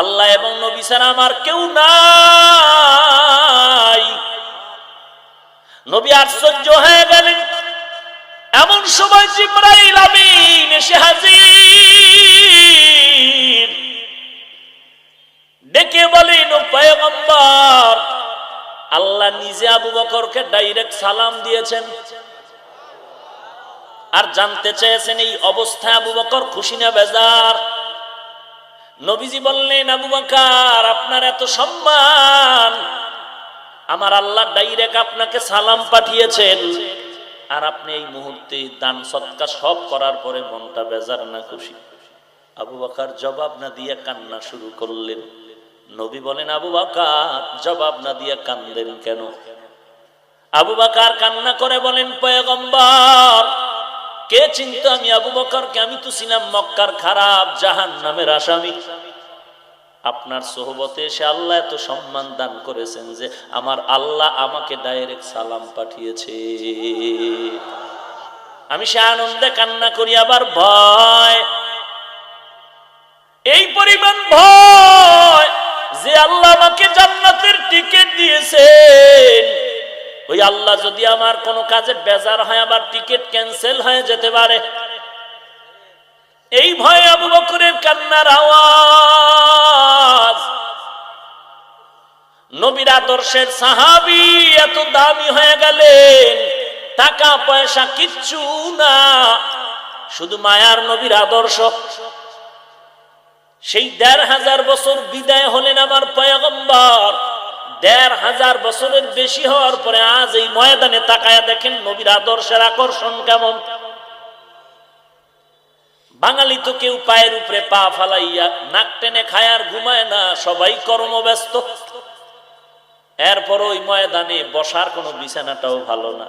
আল্লাহ এবং নবী ছাড়া আমার কেউ নাই। নবী আশ্চর্য হয়ে গেলেন। এমন সময় জিব্রাইল আমিন এসে হাজির। ডেকে বলেন পয়গম্বর, আল্লাহ নিজে আবু বকরকে ডাইরেক্ট সালাম দিয়েছেন। আর জানতে চেয়েছেন এই অবস্থায় আবু বকর খুশি না বেজার। নবীজি বললেন, আবু বাকার, আপনার এত সম্মান। আমার আল্লাহ ডাইরেক্ট আপনাকে সালাম পাঠিয়েছেন। আর আপনি এই মুহূর্তে দান সৎকার সব করার পরে মনটা বেজার না খুশি। আবু বাকার জবাব না দিয়ে কান্না শুরু করলেন। নবী বলেন, আবু বাকার, জবাব না দিয়ে কান্দেন কেন? আবু বাকার কান্না করে বলেন, পয়গম্বর কে চিন্ত আমি আবু বকরকে? আমি তো ছিলাম মক্কার খারাপ জাহান নামের আসামি। আপনার সোহবতে এসে আল্লাহ এত সম্মান দান করেছেন যে আমার আল্লাহ আমাকে ডাইরেক্ট সালাম পাঠিয়েছে। আমি সে আনন্দে কান্না করি, আবার ভয়। এই পরিমাণ ভয় যে আল্লাহ আমাকে জান্নাতের টিকিট দিয়েছেন। ওই আল্লাহ যদি আমার কোনো কাজে বেজার হয়, আবার টিকিট ক্যান্সেল হয়ে যেতে পারে। এই ভয়ে আবু বকরের কান্নার আওয়াজ। নবীর আদর্শের সাহাবি এত দামি হয়ে গেলেন, টাকা, পয়সা কিচ্ছু না। শুধু মায়ার নবীর আদর্শ। সেই দেড় হাজার বছর বিদায় হলেন আমার পয়গম্বর। দেড় হাজার বছরের বেশি হওয়ার পরে আজ এই ময়দানে তাকায়া দেখেন নবীর আদর্শের আকর্ষণ কেমন। বাঙালি তো কেউ পায়ের উপরে পা ফালাইয়া নাক টেনে খায় আর ঘুমায় না, সবাই কর্মব্যস্ত। এরপর ওই ময়দানে বসার কোনো বিছানাটাও ভালো না।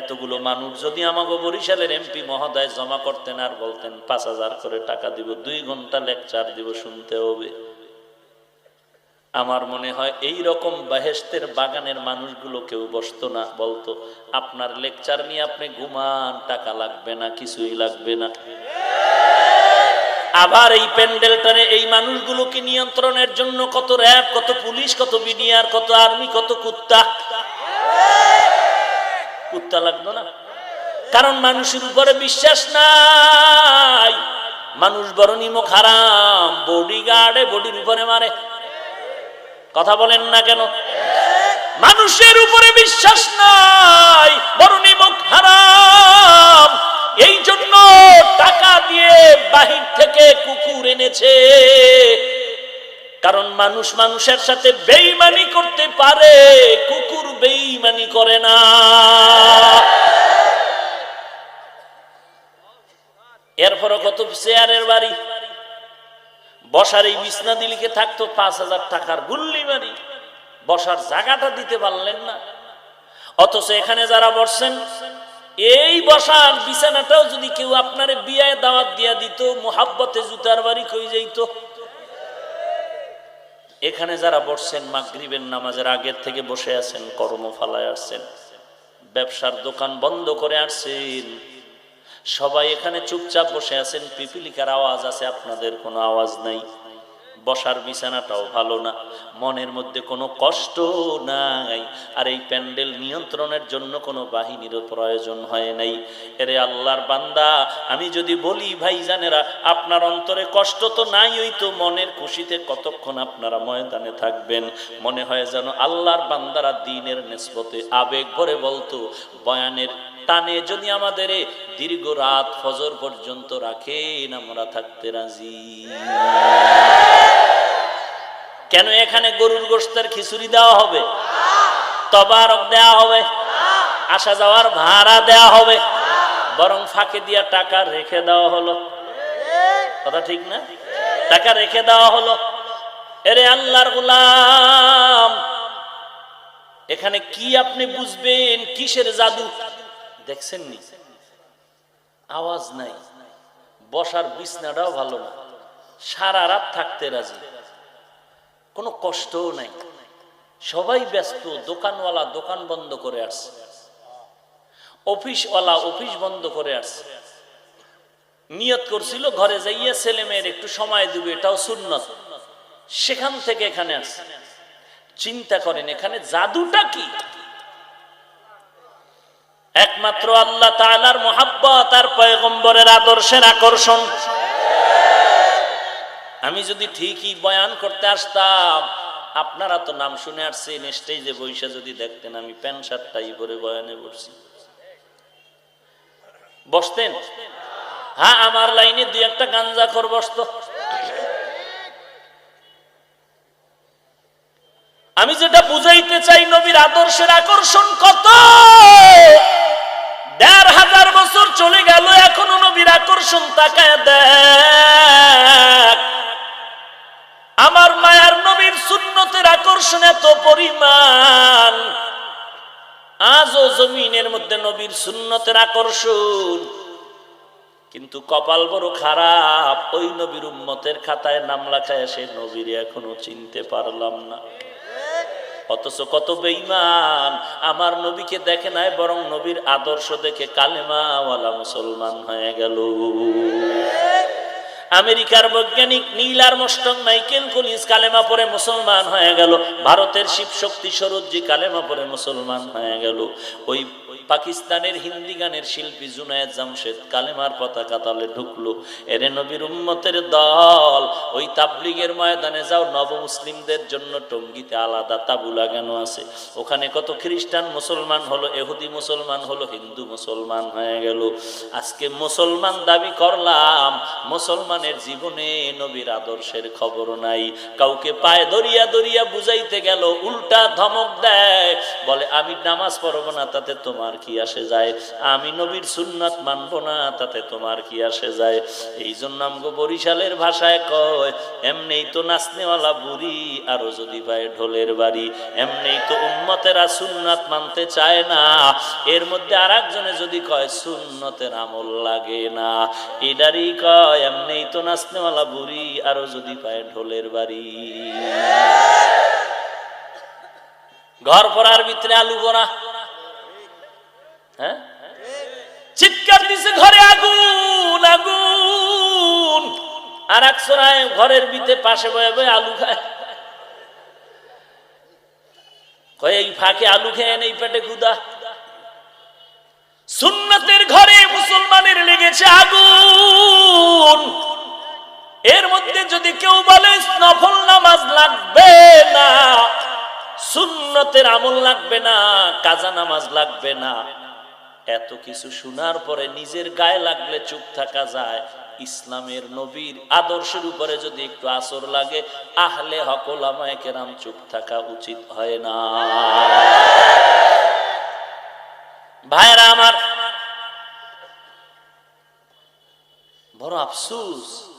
এতগুলো মানুষ যদি আমাকে বরিশালের এমপি মহোদয় জমা করতেন আর বলতেন, পাঁচ হাজার করে টাকা দিব, দুই ঘণ্টা লেকচার দিব, শুনতে হবে। আমার মনে হয় এই রকম বাহেস্তের বাগানের মানুষগুলো কেউ বসতো না, বলতো, আপনার লেকচার নিয়ে আপনি ঘুমান, টাকা লাগবে না, কিছুই লাগবে না। আবার এই প্যান্ডেলটারে এই মানুষগুলোকে নিয়ন্ত্রণের জন্য কত র্যাব, কত পুলিশ, কত বিডিআর, কত আর্মি, কত কুত্তা। কুত্তা লাগতো না? কারণ মানুষের উপরে বিশ্বাস নাই। মানুষ নিমক হারাম বডি গার্ডে বডির উপরে মারে। কথা বলেন না কেন? মানুষের উপরে বিশ্বাস নাই নিমক হারাম। এই জন্য টাকা দিয়ে বাহির থেকে কুকুর এনেছে। কারণ মানুষ মানুষের সাথে বেইমানি করতে পারে, কুকুর বেইমানি করে না। এরপরও কত চেয়ারের বাড়ি? বসার এই বিছনা দিলিকে থাকতো পাঁচ হাজার টাকার গুল্লি বাড়ি বসার জায়গাটা দিতে পারলেন না। অথচ এখানে যারা বসছেন, এই বসার বিছানাটাও যদি কেউ আপনার বিয়ায় দাওয়াত দিয়া দিত, মোহাব্বতে জুতার বাড়ি কই যাইত? এখানে যারা বসছেন, মাগরিবের নামাজের আগের থেকে বসে আছেন কর্ম ফালায় আসছেন ব্যবসার দোকান বন্ধ করে আসছেন সবাই এখানে চুপচাপ বসে আছেন পিপিলিকার আওয়াজ আছে আপনাদের কোনো আওয়াজ নাই। বসার বিছানাটাও ভালো না, মনের মধ্যে কোনো কষ্ট নাই, আর এই প্যান্ডেল নিয়ন্ত্রণের জন্য কোনো বাহিনীরও প্রয়োজন হয় নাই। এরে আল্লাহর বান্দা, আমি যদি বলি ভাই জানেরা আপনার অন্তরে কষ্ট তো নাই ওই তো, মনের খুশিতে কতক্ষণ আপনারা ময়দানে থাকবেন? মনে হয় যেন আল্লাহর বান্দারা দিনের নেসবতে আবেগ ভরে বলতো, বয়ানের টানে যদি আমাদের দীর্ঘ রাত ফজর পর্যন্ত রাখেন, আমরা থাকতে রাজি। কেন এখানে গরুর গোস্তের খিচুড়ি দেওয়া হবে? তবারক দেওয়া হবে। আসা যাওয়ার ভাড়া দেওয়া হবে। বরং ফাঁকে দিয়া টাকা রেখে দেওয়া হলো। কথা ঠিক না? টাকা রেখে দেওয়া হলো। এরে আল্লাহর গুলাম, এখানে কি আপনি বুঝবেন? কিসের জাদু? দেখছেন নি আওয়াজ নাই। বসার বিছনাটাও ভালো না। সারা রাত থাকতে রাজি। কোনো কষ্টও নাই। সবাই ব্যস্ত, দোকানওয়ালা দোকান বন্ধ করে আসছে। অফিসওয়ালা অফিস বন্ধ করে আসছে। নিয়ত করছিল, ঘরে যাইয়া ছেলে মেয়ের একটু সময় দিবে, এটাও সুন্নত। সেখান থেকে এখানে আসছে। চিন্তা করেন, এখানে জাদুটা কি? একমাত্র আল্লাহ তাআলার মোহাব্বত আর পয়গম্বরের আদর্শের আকর্ষণ। আমি যদি ঠিকই বয়ান করতে আসতাম, আপনারা তো নাম শুনে আসছেন, স্টেজে বৈশা যদি দেখতেন, আমি প্যান্ট শার্টটাই পরে বয়ানে বসছি। বসতেন? হ্যাঁ আমার লাইনে দুই একটা গাঞ্জা খর বসতো। আমি যেটা বুঝাইতে চাই, নবীর আদর্শের আকর্ষণ কত? দেড় হাজার বছর চলে গেল, এখনও নবীর আকর্ষণ তাকায় দেখ আমার মায়ার নবীর সুন্নতের আকর্ষণ এত পরিমাণ, আজও জমিনের মধ্যে নবীর সুন্নতের আকর্ষণ। কিন্তু কপাল বড় খারাপ, ওই নবীর উম্মতের খাতায় নাম লেখায় সে নবীর এখনও চিনতে পারলাম না। অথচ কত বেইমান আমার নবীকে দেখে নাই, বরং নবীর আদর্শ দেখে কালেমাওয়ালা মুসলমান হয়ে গেল। আমেরিকার বৈজ্ঞানিক নীল আর্মস্ট্রং মাইকেল কলিন্স কালেমা পরে মুসলমান হয়ে গেল। ভারতের শিব শক্তি সরোজি কালেমা পরে মুসলমান হয়ে গেল। ওই পাকিস্তানের হিন্দি গানের শিল্পী জুনায়েদ জামশেদ কালেমার পতাকা তালে ঢুকলো। এরে নবীর উম্মতের দল, ওই তাবলিগের ময়দানে যাও নব মুসলিমদের জন্য টঙ্গিতে আলাদা তাবু লাগানো আছে? ওখানে কত খ্রিস্টান মুসলমান হলো, এহুদি মুসলমান হলো, হিন্দু মুসলমান হয়ে গেল। আজকে মুসলমান দাবি করলাম মুসলমানের জীবনে নবীর আদর্শের খবর নাই। কাউকে পায়ে দরিয়া দরিয়া বুঝাইতে গেল, উল্টা ধমক দেয়। বলে, আমি নামাজ পড়ব না, তাতে তোমার কি আসে যায়? আমি নবীর সুন্নাত মানবো না, তাতে তোমার কি আসে যায়? এই জন্য আমগো বরিশালের ভাষায় কয়, এমনেই তো নাচনেওয়ালা বুড়ি, আরও যদি পায় ঢোলের বাড়ি। এমনেই তো উম্মতেরা সুন্নাত মানতে চায় না। এর মধ্যে আর যদি কয়, সুন্নতের আমল লাগে না। এটারই কয়, এমনেই তো নাচনেওয়ালা বুড়ি, আরও যদি পায় ঢোলের বাড়ি। ঘর পড়ার ভিতরে আলু বড়া হ্যাঁ? চিৎকার দিছে, ঘরে আগুন আগুন! আর এক সোনায় ঘরের ভিতরে পাশে বয়ে বয়ে আলু খায়। এই ফাঁকে আলু খেয়ে নেই পেটে ক্ষুদা সুন্নতের ঘরে মুসলমানের লেগেছে আগুন। এর মধ্যে যদি কেউ বলে নফল নামাজ লাগবে না, সুন্নতের আমল লাগবে না, কাজা নামাজ লাগবে না, এত কিছু শোনার পরে নিজের গায়ে লাগলে চুপ থাকা যায়। ইসলামের নবীর আদর্শের উপরে যদি একটু আসর লাগে, আহলে হকলামায় কেরাম চুপ থাকা উচিত হয় না। ভাইরা আমার, বড় আফসুস।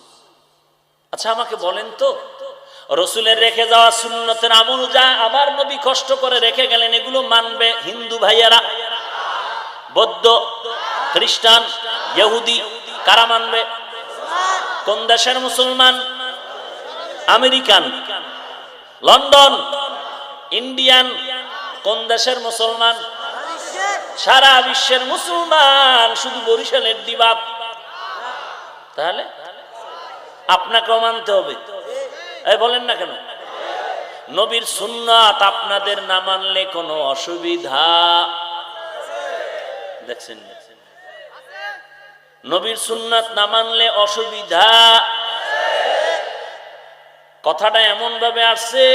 আচ্ছা আমাকে বলেন তো, রসুলের রেখে যাওয়া সুন্নতের আমল যা আমার নবী কষ্ট করে রেখে গেলেন, এগুলো মানবে হিন্দু ভাইয়ারা? বৌদ্ধ, খ্রিস্টান, ইহুদি, কারা মানবে? কোন দেশের মুসলমান? আমেরিকান, লন্ডন, ইন্ডিয়ান, কোন দেশের মুসলমান? সারা বিশ্বের মুসলমান, শুধু বরিশালের দিবাব। তাহলে আপনাকেও মানতে হবে। এই বলেন না কেন? নবীর সুন্নাত আপনাদের না মানলে কোনো অসুবিধা। দেখছেন? নবীর সুন্নাত না মানলে অসুবিধা। কথাটা এমন ভাবে আসছে,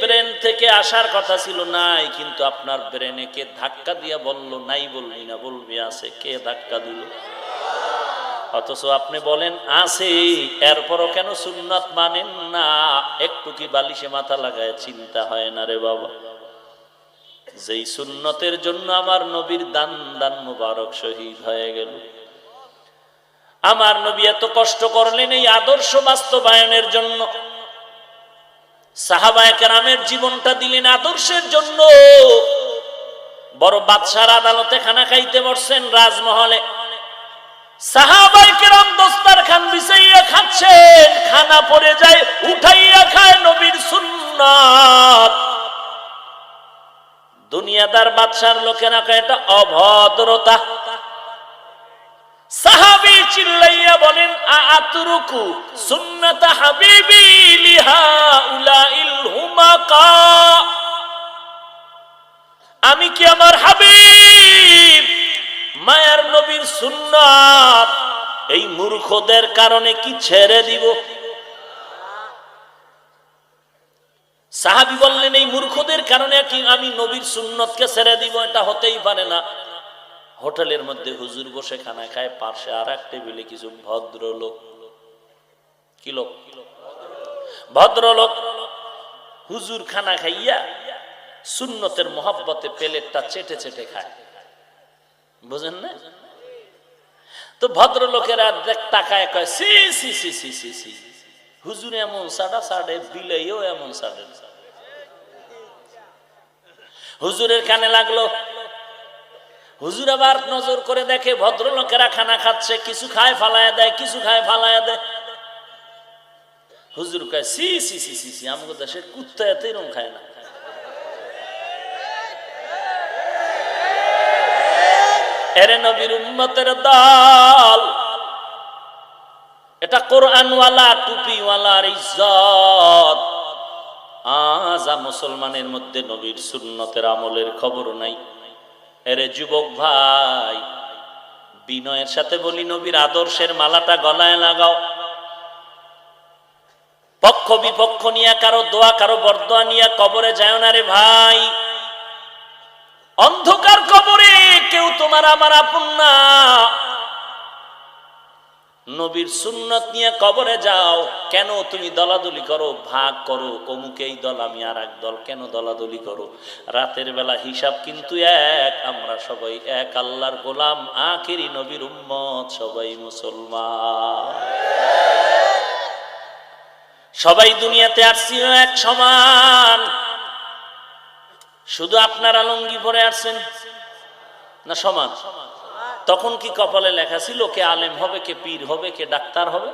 ব্রেন থেকে আসার কথা ছিল নাই, কিন্তু আপনার ব্রেনে কে ধাক্কা দিয়া বলল, নাই বলবি না, বলবি, আছে, কে ধাক্কা দিল? অথচ আপনি বলেন, আছে। এরপরও কেন সুন্নাত মানেন না? একটু কি বালিশে মাথা লাগায় চিন্তা হয় না রে বাবা। যেই সুন্নতের জন্য আমার নবীর দান দান মুবারক শহীদ হয়ে গেল। আমার নবী এত কষ্ট করলেন এই আদর্শ বাস্তবায়নের জন্য। সাহাবায় কেরামের জীবনটা দিলেন আদর্শের জন্য। বড় বাদশার আদালতে খানা খাইতে বসছেন রাজমহলে। খান খাচ্ছেন, খানা যায়, উঠাইয়া খায় নবীর দুনিয়াদার বাদশার লোকেরা কয় অভদ্রতা। সাহাবী চিল্লাইয়া বলেন আতরুকু সুন্নাত হাবিবি লিহা আমি কি আমার হাবিব? মায়ার নবীর সুন্নাত। এই মূর্খদের কারণে কি ছেড়ে দিব? সাহাবি বললেন, এই মূর্খদের কারণে কি আমি নবীর সুন্নতকে ছেড়ে দিব? এটা হতেই পারে না। হোটেলের মধ্যে হুজুর বসে খানা খায়, পাশে আর এক টেবিলে কিছু ভদ্রলোক। কি লোক? ভদ্রলোক। হুজুর খানা খাইয়া সুন্নতের মহাব্বতে প্লেটটা চেটে চেটে খায়। বুঝেন না? তো ভদ্রলোকেরা তাকায় কয়, সি সি সি সি সি সি হুজুর এমন সাডা, সাডে বিলেও এমন সাডে। হুজুরের কানে লাগল। হুজুর আবার নজর করে দেখে ভদ্রলোকেরা খানা খাচ্ছে, কিছু খায় ফালায়া দেয়, কিছু খায় ফালায়া দেয়। হুজুর কয়, সি সি সি সি সি আমাকে দেশের কুত্তা এত এরম খায় না। এরে নবীর উম্মতের দল। এটা কোরআনওয়ালা, টুপিওয়ালার ইজ্জত। মুসলমানের মধ্যে নবীর সুন্নতের আমলের খবর নাই। এরে যুবক ভাই, বিনয়ের সাথে বলি, নবীর আদর্শের মালাটা গলায় লাগাও। পক্ষ বিপক্ষ নিয়ে কারও দোয়া, কারও বরদোয়া নিয়ে কবরে যায় না রে ভাই। অন্ধকার কবরে কেউ তোমার আমার আপন না। নবীর সুন্নত নিয়ে কবরে যাও। কেন তুমি দলাদলি করো? ভাগ করো। অমুকে এই দল, আমি আর এক দল। কেন দলাদলি করো? রাতের বেলা হিসাব কিন্তু এক। আমরা সবাই এক। আল্লাহর গোলাম, আখেরি নবীর উম্মত, সবাই মুসলমান। সবাই দুনিয়াতে আসছি এক সমান। শুধু আপনারা লুঙ্গি পরে আসছেন? না, সমাজ? তখন কি কপালে লেখা ছিল কে আলেম হবে, কে পীর হবে, কে ডাক্তার হবে?